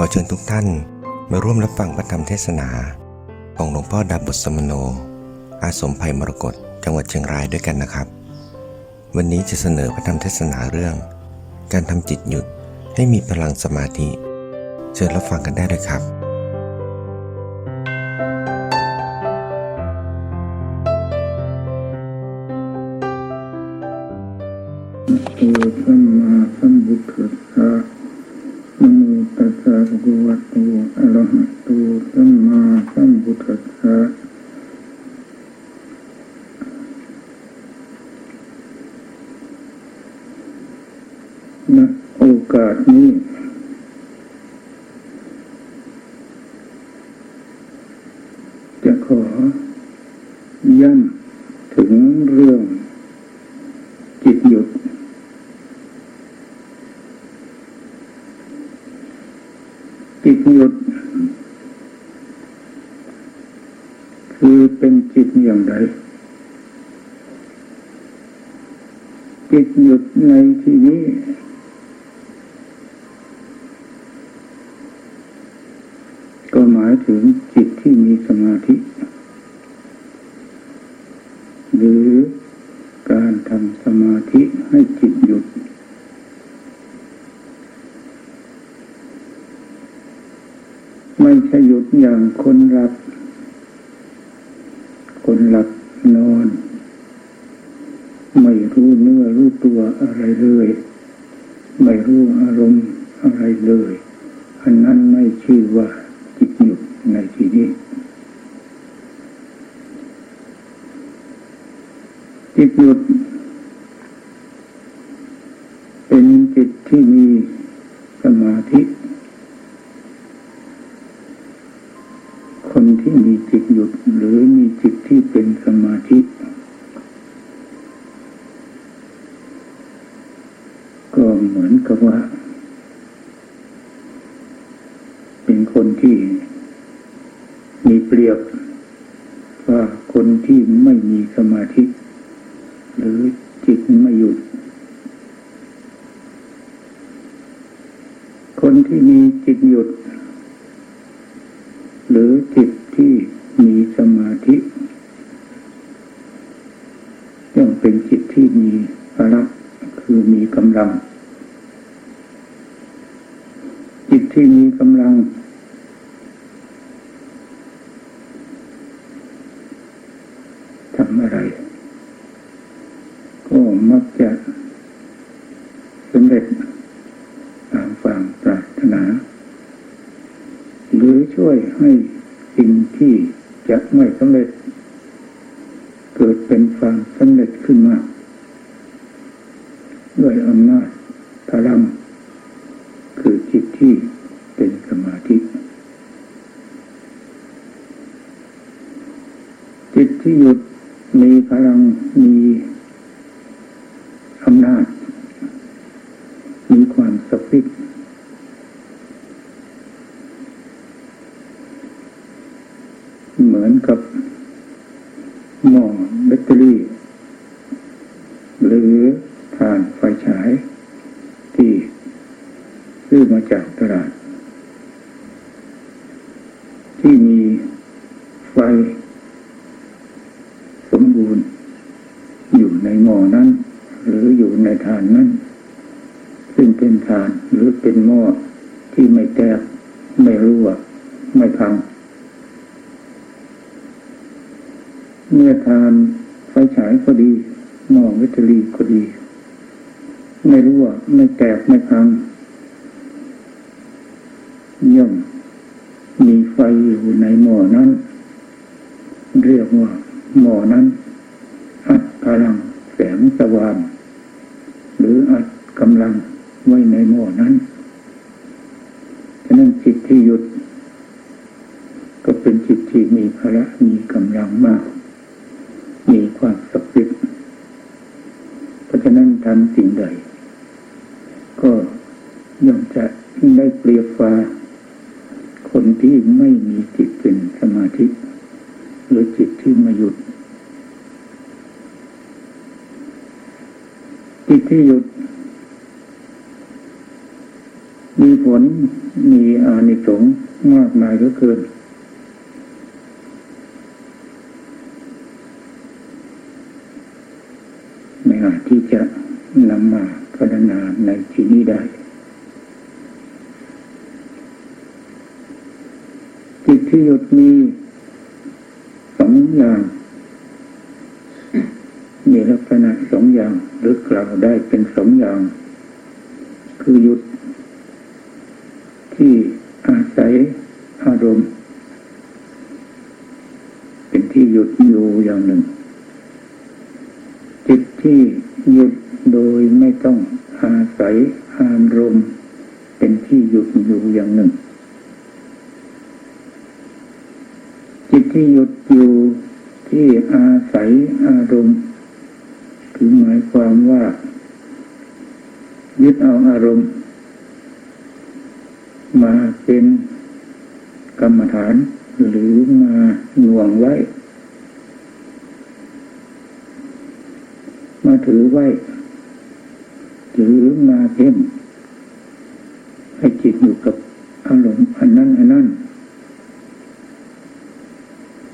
ขอเชิญทุกท่านมาร่วมรับฟังพระธรรมเทศนา ของหลวงพ่อดาบทสมโน อาสมภัยมรกตจังหวัดเชียงรายด้วยกันนะครับ วันนี้จะเสนอพระธรรมเทศนาเรื่อง การทำจิตหยุดให้มีพลังสมาธิ เชิญรับฟังกันได้เลยครับโตสัมมาสัมพุทธัสสะนะโมตัสสะภะคะวะโตอะระหะโตสัมมาสัมพุทธัสสะณโอกาสนี้ จะขอย้ำถึงเรื่องจิตหยุด จิตหยุด คือเป็นจิตอย่างไร จิตหยุดในที่นี้ ก็หมายถึงจิตที่มีสมาธิ หรือการทำสมาธิให้จิตหยุด ไม่ใช่ หยุดอย่างคนหลับ คนหลับนอน ไม่รู้เนื้อรู้ตัวอะไรเลย ไม่รู้อารมณ์อะไรเลย อันนั้นไม่ชื่อว่าจิตหยุดในที่นี้จิตหยุด เป็นจิตที่มีสมาธิ คนที่มีจิตหยุด หรือมีจิตที่เป็นสมาธิ ก็เหมือนกับว่า เป็นคนที่มีเปรียบว่าคนที่ไม่มีสมาธิ หรือจิตไม่หยุด คนที่มีจิตหยุด หรือจิตที่มีสมาธิย่อมเป็นจิตที่มีพลังคือมีกำลัง จิตที่มีกำลัง ทำอะไร ก็มักจะสำเร็จตามความปรารถนา หรือช่วยให้สิ่งที่จะไม่สำเร็จ เกิดเป็นความสำเร็จขึ้นมา ด้วยอำนาจพลัง คือจิตที่เป็นสมาธิ จิตที่หยุดมีพลังมีอำนาจ มีความศักดิ์สิทธิ์เหมือนกับหม้อแบตเตอรี่ หรือถ่านไฟฉาย ที่ซื้อมาจากตลาด ที่มีไฟ สมบูรณ์ อยู่ในหม้อนั้น หรืออยู่ในฐานนั้น ซึ่งเป็นฐานหรือเป็นหม้อที่ไม่แตกไม่รั่วไม่พัง เมื่อทานไฟฉายก็ดีหม้อแบตตอรี่ก็ดี ไม่รั่วไม่แตกไม่พังย่อมมีไฟอยู่ในหม้อนั้น เรียกว่าหม้อนั้น อัดพลังแสงสว่างหรืออัดกำลังไว้ในหม้อนั้นฉะนั้นจิตที่หยุด ก็เป็นจิตที่มีพละมีกำลังมาก มีความศักดิ์สิทธิ์เพราะฉะนั้นทำสิ่งใด ก็ย่อมจะได้เปรียบฟ้า คนที่ไม่มีจิตเป็นสมาธิ หรือจิตที่ไม่หยุด จิตที่หยุด มีผลมีอานิสงส์มากมายเหลือเกินไม่อาจที่จะนำมาพัฒนาในที่นี้ได้ จิตที่หยุดมีสองอย่างมีลักษณะสองอย่าง หรือกล่าวได้เป็นสองอย่าง คือหยุด ที่อาศัยอารมณ์ เป็นที่หยุดอยู่อย่างหนึ่ง จิตที่หยุดโดยไม่ต้องอาศัยอารมณ์ เป็นที่หยุดอยู่อย่างหนึ่ง จิตที่หยุดอยู่ที่อาศัยอารมณ์ คือหมายความว่า ยึดเอาอารมณ์ มาเป็นกรรมฐานหรือมาหน่วงไว้ มาถือไว้ หรือมาเพ่งให้จิตอยู่กับอารมณ์อันนั้นอันนั้น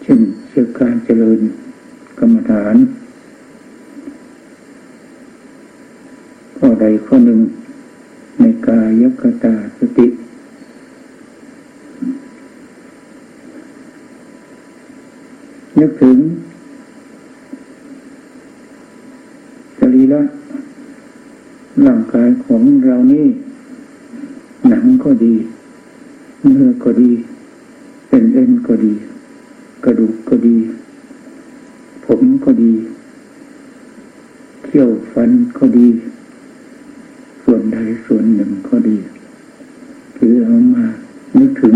เช่นเชื่อการเจริญกรรมฐาน ข้อหนึ่ง ในกายกตาสติ นึกถึงสรีระร่างกายของเรานี่หนังก็ดีเนื้อก็ดี เป็นเอ็นก็ดี กระดูกก็ดี ผมก็ดีเขี้ยวฟันก็ดี ส่วนใดส่วนหนึ่งก็ดี คือเอามานึกถึง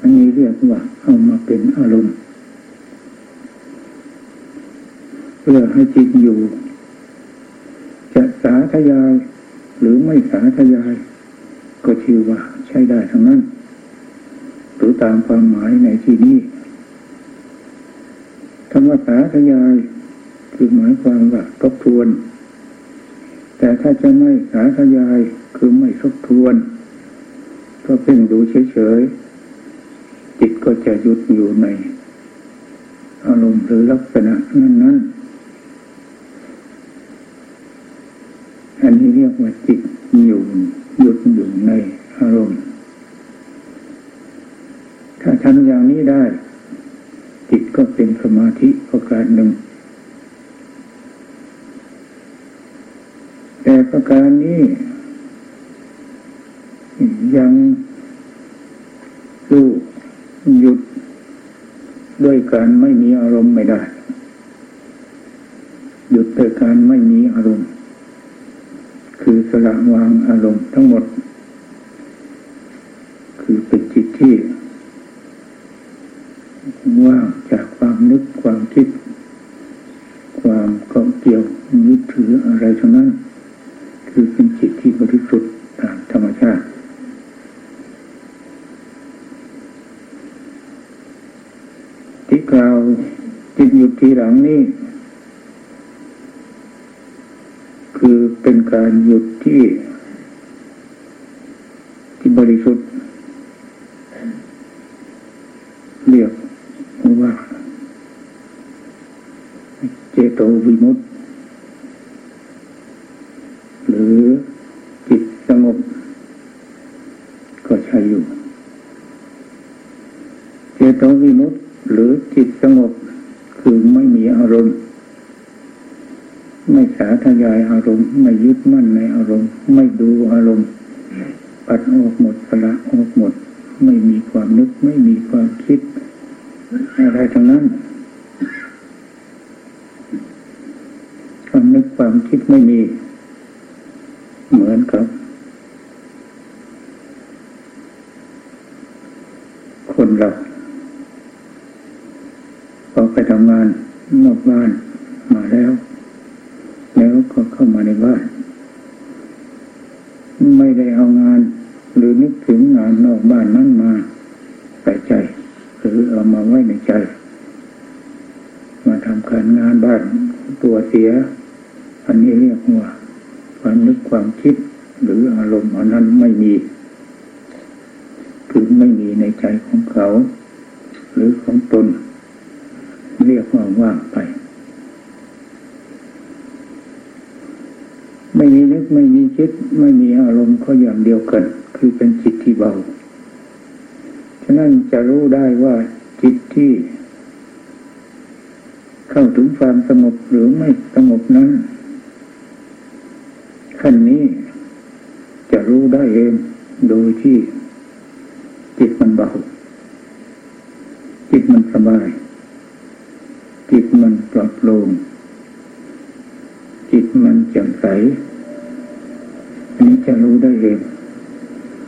อันนี้เรียกว่าเอามาเป็นอารมณ์ เพื่อให้จิตอยู่ จะสาธยาย หรือไม่สาธยาย ก็ชื่อว่าใช้ได้ทั้งนั้น หรือตามความหมายในที่นี้คำว่าสาธยาย คือหมายความว่าทบทวน แต่ถ้าจะไม่สาธยายคือไม่ทบทวน ก็เพ่งดูเฉยๆจิตก็จะหยุดอยู่ใน อารมณ์หรือลักษณะนั้นๆอันนี้เรียกว่าจิตอยู่หยุดอยู่ในอารมณ์ ถ้าทำอย่างนี้ได้ จิตก็เป็นสมาธิประการหนึ่ง แต่ประการนี้ ยังรู้หยุดด้วยการไม่มีอารมณ์ไม่ได้ หยุดด้วยการไม่มีอารมณ์ คือสละวางอารมณ์ทั้งหมด คือเป็นจิตที่ว่างจากความนึกความคิด ความเกาะเกี่ยวยึดถืออะไรทั้งนั้น คือเป็นจิตที่บริสุทธิ์ตามธรรมชาติที่กล่าวจิตหยุดทีหลังนี้ คือเป็นการหยุดที่ ที่บริสุทธิ์ เรียกว่าเจโตวิมุตติ หรือจิตสงบ ก็ใช่อยู่ เจโตวิมุตติหรือจิตสงบ คือไม่มีอารมณ์ ไม่สาธยายอารมณ์ไม่ยึดมั่นในอารมณ์ ไม่ดูอารมณ์ปัดออกหมดสละออกหมด ไม่มีความนึกไม่มีความคิด อะไรทั้งนั้นความนึกความคิดไม่มี เหมือนกับ คนเราพอไปทำงานนอกบ้านมาแล้ว แล้วก็ เข้ามาในบ้าน ไม่ได้เอางาน หรือนึกถึงงานนอกบ้านนั้นมาใส่ใจ หรือเอามาไว้ในใจ มาทำการงานบ้านตัวเสีย อันนี้เรียกว่าความนึกความคิด หรืออารมณ์อันนั้นไม่มีคือไม่มีในใจของเขา หรือของตน เรียกว่าว่างไป ไม่มีนึกไม่มีคิด ไม่มีอารมณ์ก็อย่างเดียวกัน คือเป็นจิตที่เบา ฉะนั้นจะรู้ได้ว่าจิตที่ เข้าถึงความสงบหรือไม่สงบนั้นขั้นนี้จะรู้ได้เองโดยที่จิตมันเบา จิตมันสบาย จิตมันปลอดโปร่ง แจ่มใสอันนี้จะรู้ได้เอง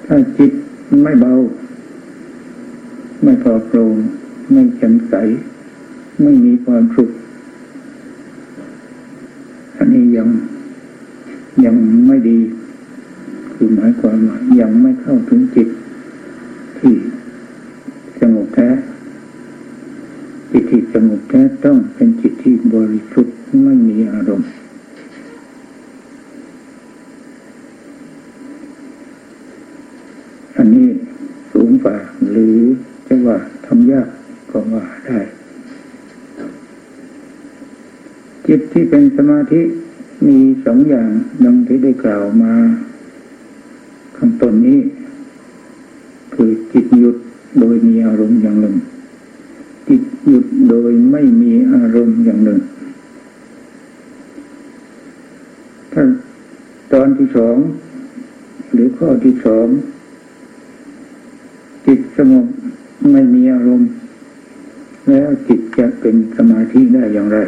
ถ้าจิตไม่เบา ไม่ปลอโปร่งไม่แจ่มใส ไม่มีความสุขอันนี้ยังยังไม่ดี คือหมายความว่ายังไม่เข้าถึงจิต ที่สงบแท้จิตที่สงบแท้ต้องเป็นจิตที่บริสุทธิ์ไม่มีอารมณ์ อันนี้สูงฝ่าหรือจะว่า ทำยากก็ว่าได้ จิตที่เป็นสมาธิมีสองอย่างดังที่ได้กล่าวมาข้างต้นนี้ คือจิตหยุดโดยมีอารมณ์อย่างหนึ่ง จิตหยุดโดยไม่มีอารมณ์อย่างหนึ่งถ้าตอนที่สอง หรือข้อที่สองจิตสงบ ไม่มีอารมณ์ แล้วจิตจะเป็นสมาธิได้อย่างไร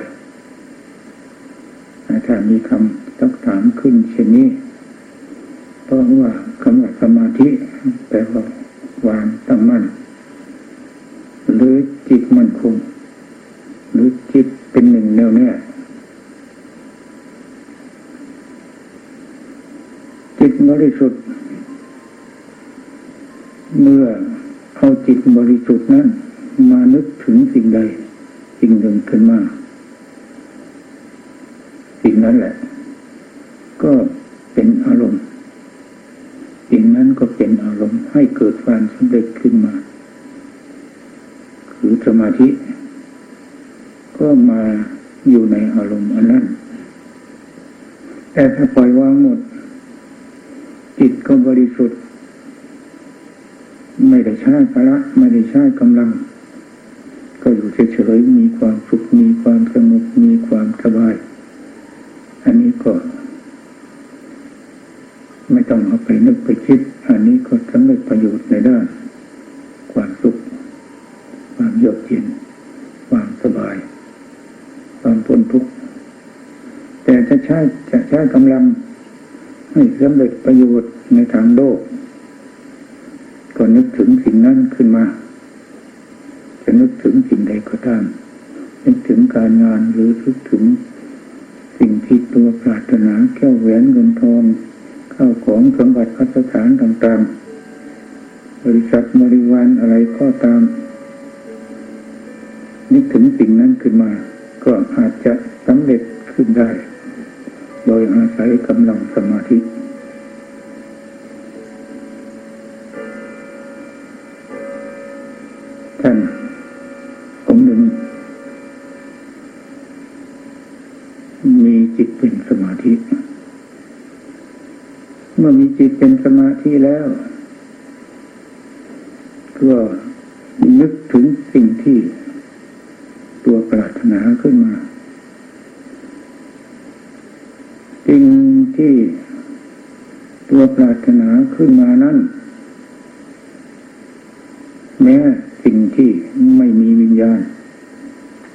ถ้ามีคำตักถามขึ้นเช่นนี้เพราะว่าคำว่าสมาธิแปลว่าวางตั้งมั่นหรือจิตมั่นคงหรือจิตเป็นหนึ่งแน่วแน่จิตบริสุทธิ์เมื่อ เอาจิตบริสุทธิ์นั้น มานึกถึงสิ่งใด สิ่งหนึ่งขึ้นมา สิ่งนั้นแหละ ก็เป็นอารมณ์ สิ่งนั้นก็เป็นอารมณ์ให้เกิดความสำเร็จขึ้นมา คือสมาธิ ก็มาอยู่ในอารมณ์อันนั้น แต่ถ้าปล่อยวางหมด จิตก็บริสุทธิ์ ไม่ได้ใช้พละไม่ได้ใช้กำลัง ก็อยู่เฉยๆมีความสุขมีความสงบมีความสบาย อันนี้ก็ ไม่ต้องเอาไปนึกไปคิด อันนี้ก็สำเร็จประโยชน์ในด้านความสุข ความเยือกเย็นความสบาย ความพ้นทุกข์แต่จะใช้จะใช้กำลังให้สำเร็จประโยชน์ในทางโลก ก็นึกถึงสิ่งนั้นขึ้นมา จะนึกถึงสิ่งใดก็ตาม นึกถึงการงานหรือนึกถึง สิ่งที่ตัวปรารถนาแก้วแหวนเงินทองข้าวของสมบัติพัสถานต่างๆ บริษัทบริวารอะไรก็ตาม นึกถึงสิ่งนั้นขึ้นมา ก็อาจจะสำเร็จขึ้นได้ โดยอาศัยกำลังสมาธิ จิตเป็นสมาธิแล้ว ก็นึกถึงสิ่งที่ตัวปรารถนาขึ้นมาสิ่งที่ตัวปรารถนาขึ้นมานั้นแม้สิ่งที่ไม่มีวิญญาณ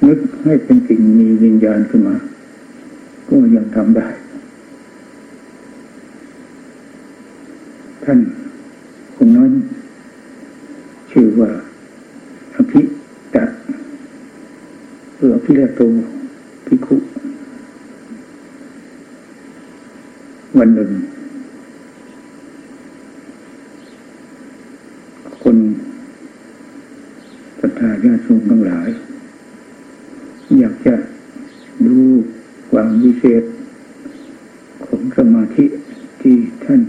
นึกให้เป็นสิ่งมีวิญญาณขึ้นมา ก็ยังทำได้ ท่านคนนั้นชื่อว่าอภิตะหรืออภิเรโตภิกขุ วันหนึ่ง คนศรัทธาญาติโยมทั้งหลาย อยากจะดูความวิเศษ ของสมาธิที่ท่าน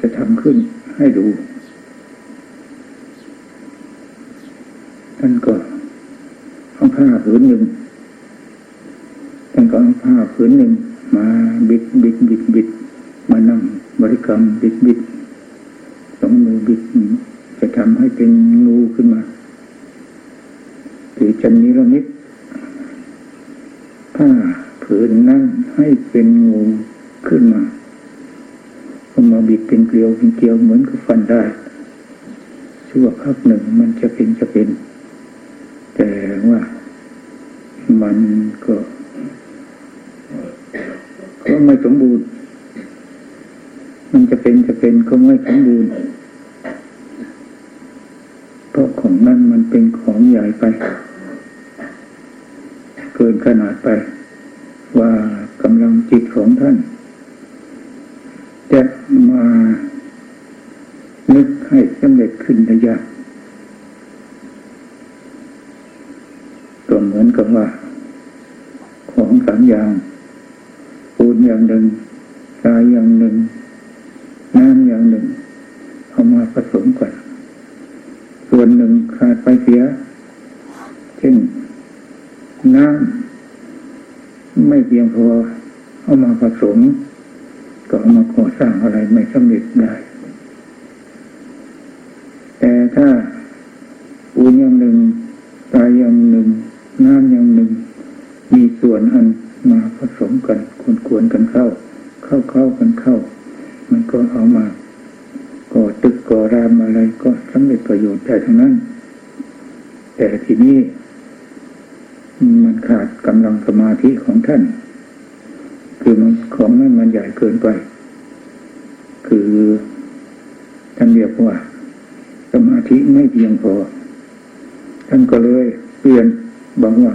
จะทำขึ้นให้ดู ท่านก็เอาผ้าผืนหนึ่งท่านก็เอาผ้าผืนหนึ่งมาบิดบิดบิดบิดมานั่งบริกรรมบิดบิดสองมือบิดจะทำให้เป็นงูขึ้นมาหรือจะนิรมิตผ้าผืนนั้นให้เป็นงูขึ้นมาเอามาบิดเป็นเกลียวเป็นเกลียวเหมือนกับฟันได้ชั่วพักหนึ่งมันจะเป็นจะเป็น ว่า มันก็ก็ไม่สมบูรณ์ มันจะเป็นจะเป็นก็ไม่สมบูรณ์ เพราะของนั้นมันเป็นของใหญ่ไป เกินขนาดไป ว่ากำลังจิตของท่านจะมานึกให้สำเร็จขึ้นได้ยาก ก็เหมือนกับว่าของสามอย่างปูนอย่างหนึ่งทรายอย่างหนึ่งน้ำอย่างหนึ่งเอามาผสมกัน ส่วนหนึ่งขาดไปเสีย เช่นน้ำไม่เพียงพอเอามาผสม ก็เอามาก่อสร้างอะไรไม่สำเร็จได้ แต่ถ้าปูนอย่างหนึ่งทรายอย่างหนึ่ง น้ำอย่างหนึ่ง มีส่ วนอันมาผสมกันควนๆกันเข้า เข้าเข้ากันเข้า มันก็เอามาก่อตึกก่อรามอะไรก็สำเร็จประโยชน์ได้ทั้งนั้น แต่ทีนี้มันขาดกำลังสมาธิของท่าน คือมันของนั้นมันใหญ่เกินไป คือท่านเรียกว่า สมาธิไม่เพียงพอ ท่านก็เลยเปลี่ยนบอกว่า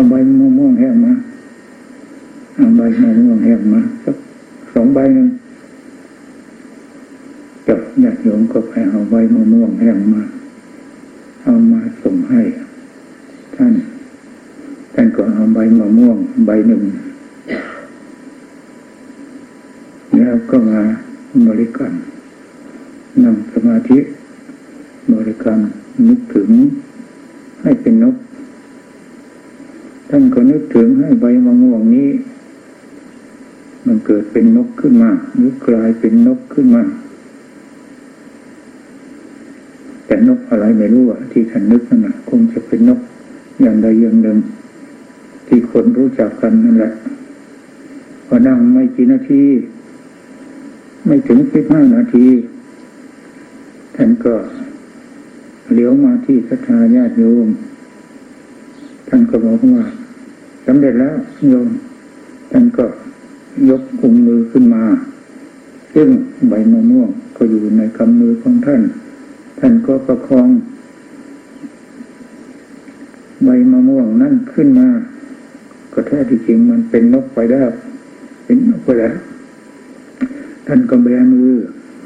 เอาใบมะม่วงแห้งมาเอาใบมะม่วงแห้งมาสักสองใบหนึ่งกับญาติโยมก็ไปเอาใบมะม่วงแห้งมา เอามาส่งให้ ท่านท่านก็เอาใบมะม่วง ใบหนึ่งแล้วก็มาบริกรรมนั่งสมาธิบริกรรมนึกถึงให้เป็นนก ท่านก็นึกถึงให้ใบมะม่วงนี้ มันเกิดเป็นนกขึ้นมาหรือกลายเป็นนกขึ้นมา แต่นกอะไรไม่รู้อะที่ท่านนึกนั่นนะคงจะเป็นนกอย่างใดอย่างหนึ่งที่คนรู้จักกันนั่นแหละพอนั่งไม่กี่นาที ไม่ถึงสิบห้านาทีท่านก็เลี้ยวมาที่ศรัทธาญาติโยมท่านก็บอกว่า สำเร็จแล้วโยมท่านก็ยกกุมมือขึ้นมา ซึ่งใบมะม่วงก็อยู่ในกำมือของท่าน ท่านก็ประคอง ใบมะม่วงนั่นขึ้นมา ก็แท้ที่จริงมันเป็นนกไปแล้วเป็นนกไปแล้วท่านก็แบมือ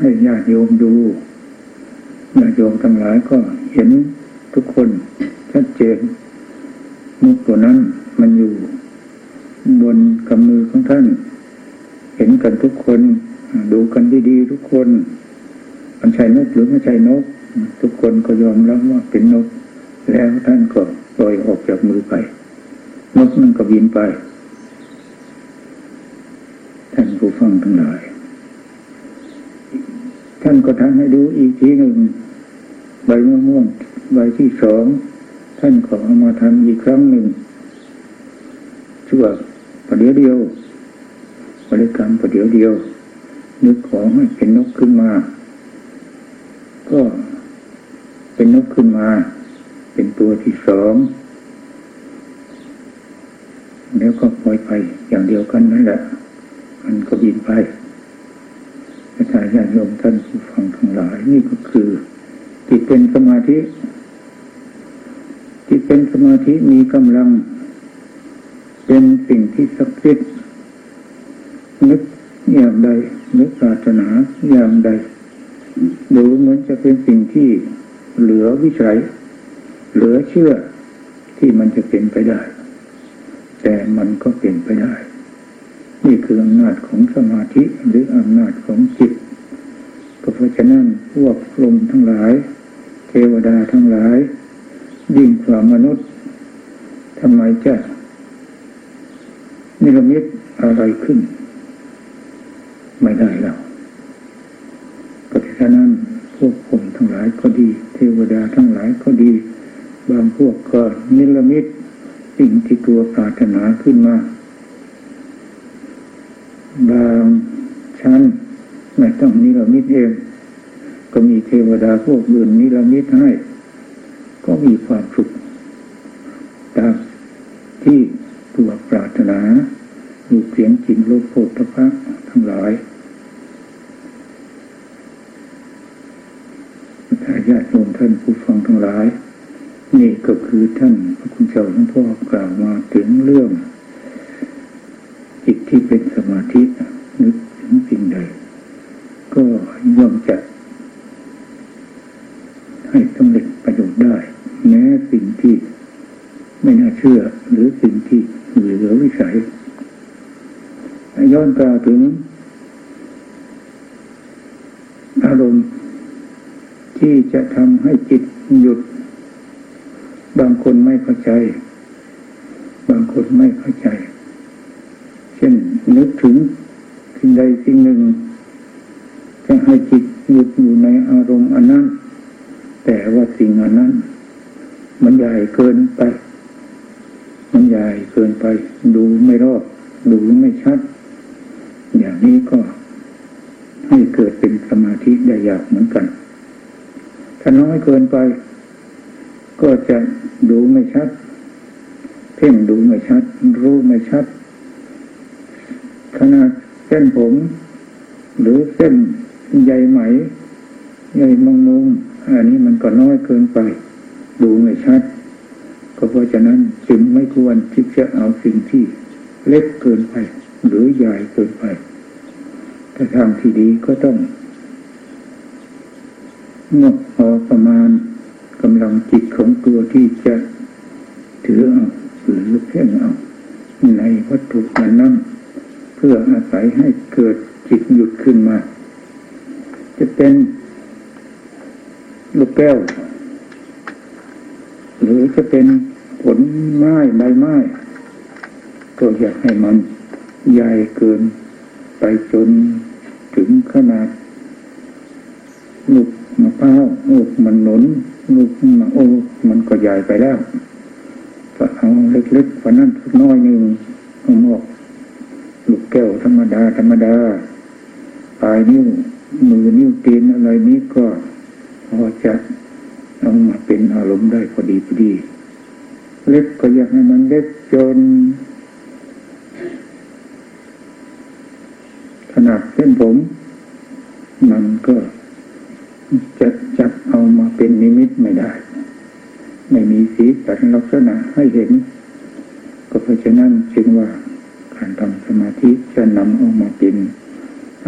ให้ญาติโยมดูญาติโยมทั้งหลายก็เห็นทุกคนชัดเจนนกตัวนั้น มันอยู่บนกำมือของท่าน เห็นกันทุกคน ดูกันดีๆทุกคน มันใช่นกหรือไม่ใช่นก ทุกคนก็ยอมรับว่าเป็นนก แล้วท่านก็ปล่อยออกจากมือไป นกนั่นก็บินไป ท่านผู้ฟังทั้งหลาย ท่านก็ทำให้ดูอีกทีหนึ่งใบมะม่วงใบที่สอง ท่านก็เอามาทำอีกครั้งหนึ่ง ชั่วประเดี๋ยวเดียวบริกรรมประเดี๋ยวเดียว นึกของให้เป็นนกขึ้นมา ก็เป็นนกขึ้นมา เป็นตัวที่สองแล้วก็ปล่อยไปอย่างเดียวกันนั่นแหละ มันก็บินไปอาจารย์ญาติโยมท่านผู้ฟังทั้งหลายนี่ก็คือจิตเป็นสมาธิจิตเป็นสมาธิมีกำลัง เป็นสิ่งที่ศักดิ์สิทธิ์นึกอย่างใดนึกปรารถนาอย่างใดดูเหมือนจะเป็นสิ่งที่เหลือวิสัย เหลือเชื่อที่มันจะเป็นไปได้ แต่มันก็เป็นไปได้ นี่คืออำนาจของสมาธิหรืออำนาจของจิตก็เพราะฉะนั้นพวกลมทั้งหลาย เทวดาทั้งหลาย ยิ่งกว่ามนุษย์ทำไมจะ นิรมิตอะไรขึ้น ไม่ได้แล้วเพราะฉะนั้นพวกผมทั้งหลายก็ดี เทวดาทั้งหลายก็ดี บางพวกก็นิรมิตสิ่งที่ตัวปรารถนาขึ้นมา บางชั้นไม่ต้องนิรมิตเอง ก็มีเทวดาพวกอื่นนิรมิตให้ ก็มีความสุขตามที่ ตัวปรารถนามีเสียงจินโลกโพธพะทั้งหลายถ้าญาติโยมท่านผู้ฟังทั้งหลาย นี่ก็คือท่านพระคุณเจ้าหลวงพ่อกล่าวมาถึงเรื่องจิตที่เป็นสมาธินึกถึงสิ่งใด ก็ย่อมจะให้สำเร็จประโยชน์ได้ แม้สิ่งที่ไม่น่าเชื่อหรือสิ่งที่ เหลือวิสัยย้อนกล่าวถึง อารมณ์ที่จะทำให้จิตหยุด บางคนไม่เข้าใจ บางคนไม่เข้าใจ เช่นนึกถึงสิ่งใดสิ่งหนึ่ง จะให้จิตหยุดอยู่ในอารมณ์อันนั้น แต่ว่าสิ่งอันนั้น มันใหญ่เกินไป มันใหญ่เกินไปดูไม่รอบดูไม่ชัด อย่างนี้ก็ให้เกิดเป็นสมาธิได้ยากเหมือนกัน ถ้าน้อยเกินไป ก็จะดูไม่ชัด เพ่งดูไม่ชัด รู้ไม่ชัดขนาดเส้นผม หรือเส้นใยไหมใยมังมุมอันนี้มันก็น้อยเกินไป ดูไม่ชัด ก็เพราะฉะนั้นจึงไม่ควรที่จะเอาสิ่งที่เล็กเกินไป หรือใหญ่เกินไป ถ้าทางที่ดีก็ต้องงบพอประมาณกำลังจิตของตัวที่จะถือเอาหรือเพ่งเอาในวัตถุนั้นนั้นเพื่ออาศัยให้เกิดจิตหยุดขึ้นมา จะเป็นลูกแก้ว หรือจะเป็น ผลไม้ใบไม้ก็อยากให้มันใหญ่เกิน ไปจนถึงขนาดลูกมะพร้าวลูกมันหนุนลูกมะโอ้มันก็ใหญ่ไปแล้วก็เอาเล็กๆกว่านั้นสักน้อยหนึ่งเอาหมวกลูกแก้วธรรมดา ธรรมดาปลายนิ้วมือนิ้วตีนอะไรนี้ก็พอจะเอามาเป็นอารมณ์ได้พอดีพอดี เล็กก็อยากให้มันเล็กจน ขนาดเส้นผม มันก็จะจับเอามาเป็นนิมิตไม่ได้ ไม่มีสีสันลักษณะให้เห็น ก็เพราะฉะนั้นจึงว่าการทำสมาธิจะนำออกมาเป็น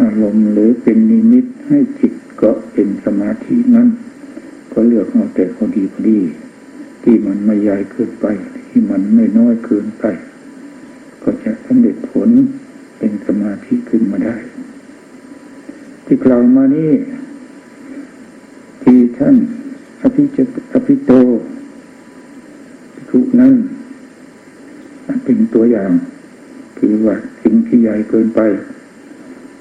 อารมณ์หรือเป็นนิมิตให้จิตก็เป็นสมาธินั้น ก็เลือกเอาแต่พอดีพอดี ที่มันไม่ใหญ่เกินไป ที่มันไม่น้อยเกินไป ก็จะสำเร็จผลเป็นสมาธิขึ้นมาได้ ที่กล่าวมานี้ที่ท่านอภิจอภิโตทุกนั้นเป็นตัวอย่าง คือว่าสิ่งที่ใหญ่เกินไป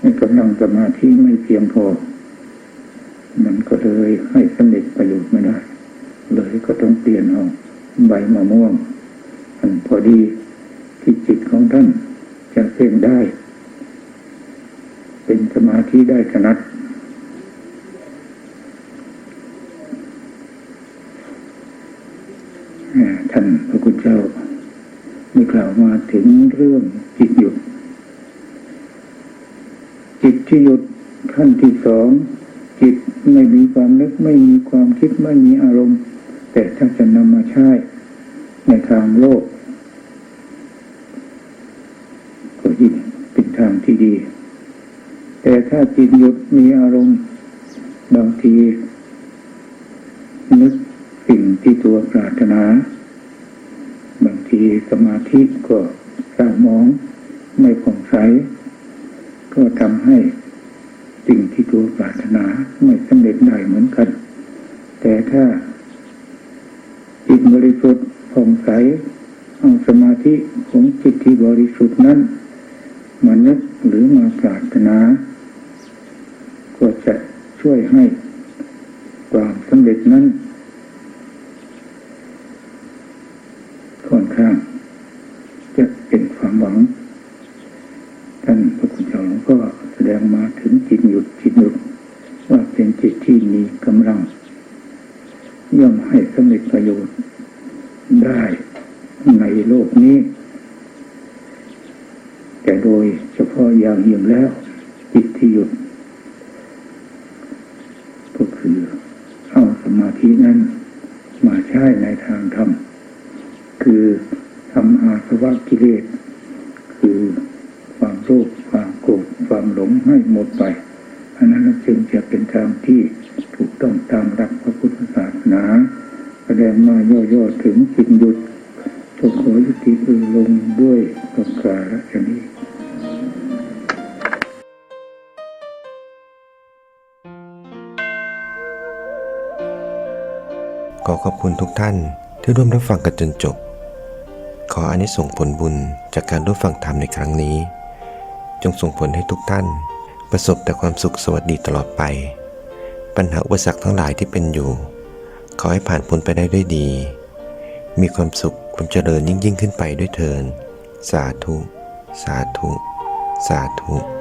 ในกำลังสมาธิไม่เพียงพอ มันก็เลยให้สำเร็จประโยชน์ไม่ได้ เลยก็ต้องเปลี่ยนเอาใบมะม่วงอันพอดีที่จิตของท่านจะเพ่งได้ เป็นสมาธิได้ขนาดท่านพระคุณเจ้าได้กล่าวมาถึงเรื่องจิตหยุด จิตที่หยุดขั้นที่สองจิตไม่มีความนึกไม่มีความคิดไม่มีอารมณ์ แต่ถ้าจะนำมาใช้ในทางโลกก็ยิ่งเป็นทางที่ดี แต่ถ้าจิตหยุดมีอารมณ์บางทีนึกสิ่งที่ตัวปรารถนา บางทีสมาธิก็เศร้าหมองไม่ผ่องใส ก็ทำให้สิ่งที่ตัวปรารถนาไม่สำเร็จได้เหมือนกัน แต่ถ้า บริสุทธิ์ผ่องใสเอาสมาธิของจิตที่บริสุทธิ์นั้นมานึกหรือมาปรารถนาก็จะช่วยให้ความสำเร็จนั้น ค่อนข้าง จะเป็นความหวัง ท่านพระคุณเจ้าหลวงก็แสดงมาถึงจิตหยุดจิตหยุดว่าเป็นจิตที่มีกำลัง ย่อมให้สำเร็จประโยชน์ได้ในโลกนี้ แต่โดยเฉพาะอย่างยิ่งแล้ว จิตที่หยุด ก็คือเอาสมาธินั้นมาใช้ในทางธรรม คือทำอาสวะกิเลส คือความโลภความโกรธความหลงให้หมดไป อันนั้นจึงจะเป็นทางที่ถูกต้องตามหลักพระพุทธศาสนา แสดงมาย่อๆถึงจิตหยุดก็ขอยุติเออลงด้วยประการฉนี้ขอขอบคุณทุกท่านที่ร่วมรับฟังกันจนจบ ขออนิสงส์ผลบุญจากการร่วมฟังธรรมในครั้งนี้ จงส่งผลให้ทุกท่าน ประสบแต่ความสุขสวัสดีตลอดไป ปัญหาอุปสรรคทั้งหลายที่เป็นอยู่ ขอให้ผ่านพ้นไปได้ด้วยดี มีความสุขความเจริญยิ่งยิ่งขึ้นไปด้วยเถิน สาธุ สาธุ สาธุ